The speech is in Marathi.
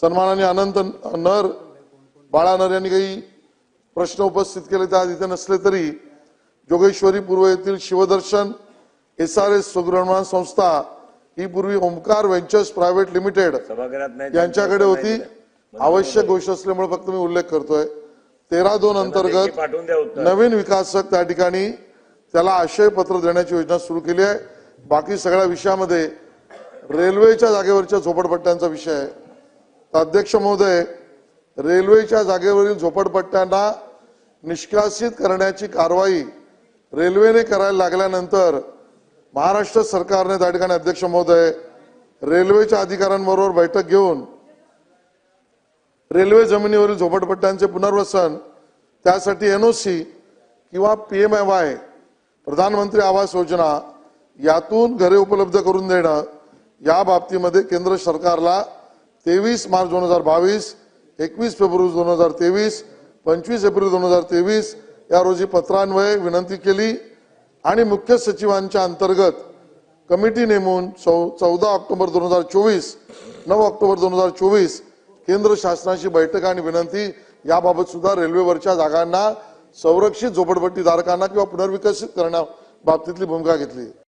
सन्मानाने अनंत नर बाळा नर यांनी काही प्रश्न उपस्थित केले त्या इथे नसले तरी जोगेश्वरी पूर्व येथील शिवदर्शन एस आर एस स्वगृहनिर्माण संस्था ही पूर्वी ओमकार व्हेंचर्स प्रायव्हेट लिमिटेड यांच्याकडे होती. आवश्यक गोष्ट असल्यामुळे फक्त मी उल्लेख करतोय. तेरा दोन अंतर्गत नवीन विकासक त्या ठिकाणी त्याला आशय पत्र देण्याची योजना सुरू केली आहे. बाकी सगळ्या विषयामध्ये रेल्वेच्या जागेवरच्या झोपडपट्ट्यांचा विषय आहे. अध्यक्ष महोदय रेल्वेच्या जागेवरील झोपडपट्ट्यांना निष्कासित करण्याची कारवाई रेल्वेने करायला लागल्यानंतर महाराष्ट्र सरकारने त्या ठिकाणी अध्यक्ष महोदय रेल्वेच्या अधिकाऱ्यांबरोबर बैठक घेऊन रेल्वे जमिनीवरील झोपडपट्ट्यांचे पुनर्वसन त्यासाठी एनओसी किंवा पीएमएवाय प्रधानमंत्री आवास योजना यातून घरे उपलब्ध करून देणं या बाबतीमध्ये केंद्र सरकारला तेवीस मार्च दोन हजार बावीस एकवीस फेब्रुवारी दोन हजार तेवीस पंचवीस एप्रिल दोन हजार तेवीस या रोजी पत्रान्वये विनंती केली आणि मुख्य सचिवांच्या अंतर्गत कमिटी नेमून चौ चौदा ऑक्टोबर दोन हजार चोवीस नऊ ऑक्टोबर दोन हजार चोवीस केंद्र शासनाची बैठक आणि विनंती याबाबत सुद्धा रेल्वेवरच्या जागांना संरक्षित झोपडपट्टी धारकांना किंवा पुनर्विकसित करण्याबाबतीतली भूमिका घेतली.